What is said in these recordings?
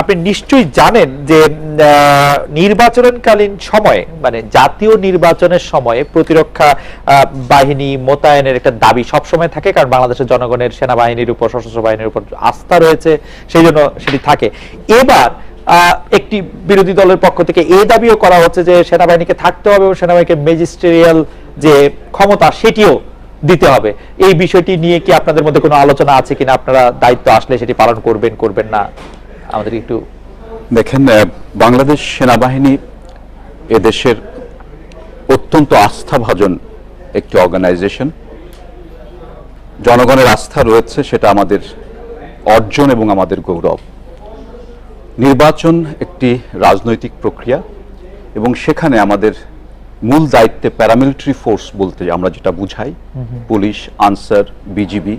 আপনি নিশ্চয়ই জানেন যে নির্বাচনকালীন সময়ে মানে জাতীয় নির্বাচনের সময়ে প্রতিরক্ষা বাহিনী মোতায়েনের একটা দাবি সবসময় থাকে, কারণ বাংলাদেশের জনগণের সেনাবাহিনীর উপর, সশস্ত্র বাহিনীর উপর আস্থা রয়েছে, সেই জন্য সেটি থাকে। এবার একটি বিরোধী দলের পক্ষ থেকে এই দাবিও করা হচ্ছে যে সেনাবাহিনীকে থাকতে হবে এবং সেনাবাহিনীকে ম্যাজিস্ট্রিয়াল যে ক্ষমতা, সেটিও দিতে হবে। এই বিষয়টি নিয়ে কি আপনাদের মধ্যে কোনো আলোচনা আছে কিনা? আপনারা দায়িত্ব আসলে সেটি পালন করবেন করবেন না? আমাদের একটু দেখেন বাংলাদেশ সেনাবাহিনী এদেশের অত্যন্ত আস্থাভাজন একটি অর্গানাইজেশন জনগণের আস্থা রয়েছে সেটা আমাদের অর্জন এবং আমাদের গৌরব। নির্বাচন একটি রাজনৈতিক প্রক্রিয়া এবং সেখানে আমাদের মূল দায়িত্বে প্যারামিলিটারি ফোর্স বলতে আমরা যেটা বুঝাই পুলিশ আনসার বিজিবি।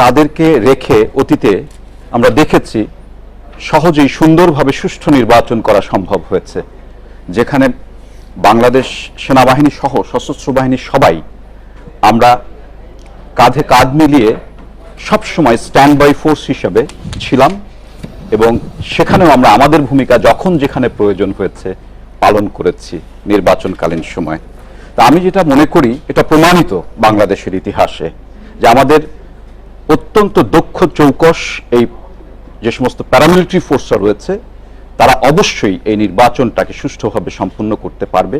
তাদেরকে রেখে অতীতে আমরা দেখেছি সহজেই সুন্দরভাবে সুষ্ঠু নির্বাচন করা সম্ভব হয়েছে। যেখানে বাংলাদেশ সেনাবাহিনী সহ সশস্ত্র বাহিনীর সবাই আমরা কাঁধে কাঁধ মিলিয়ে সবসময় স্ট্যান্ড বাই ফোর্স হিসেবে ছিলাম এবং সেখানেও আমরা আমাদের ভূমিকা যখন যেখানে প্রয়োজন হয়েছে পালন করেছি নির্বাচনকালীন সময়। তা আমি যেটা মনে করি, এটা প্রমাণিত বাংলাদেশের ইতিহাসে যে আমাদের অত্যন্ত দক্ষ চৌকস এই যে সমস্ত প্যারামিলিটারি ফোর্সরা রয়েছে তারা অবশ্যই এই নির্বাচনটাকে সুষ্ঠুভাবে সম্পূর্ণ করতে পারবে।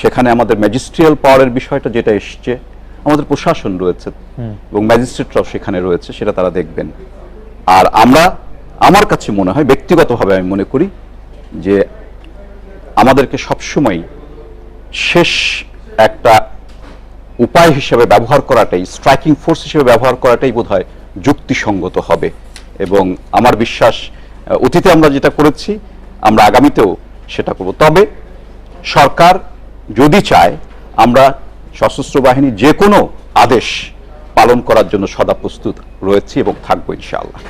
সেখানে আমাদের ম্যাজিস্ট্রিয়াল পাওয়ারের বিষয়টা যেটা এসছে আমাদের প্রশাসন রয়েছে এবং ম্যাজিস্ট্রেটরাও সেখানে রয়েছে সেটা তারা দেখবেন। আর আমরা আমার কাছে মনে হয় ব্যক্তিগতভাবে আমি মনে করি যে আমাদেরকে সবসময় শেষ একটা উপায় হিসেবে ব্যবহার করাটাই স্ট্রাইকিং ফোর্স হিসেবে ব্যবহার করাটাই বোধহয় যুক্তিসঙ্গত হবে। এবং আমার বিশ্বাস অতীতে আমরা যেটা করেছি, আমরা আগামীতেও সেটা করব। তবে সরকার যদি চায়, আমরা সশস্ত্র বাহিনী যে কোনো আদেশ পালন করার জন্য সদা প্রস্তুত রয়েছি এবং থাকব ইনশাআল্লাহ।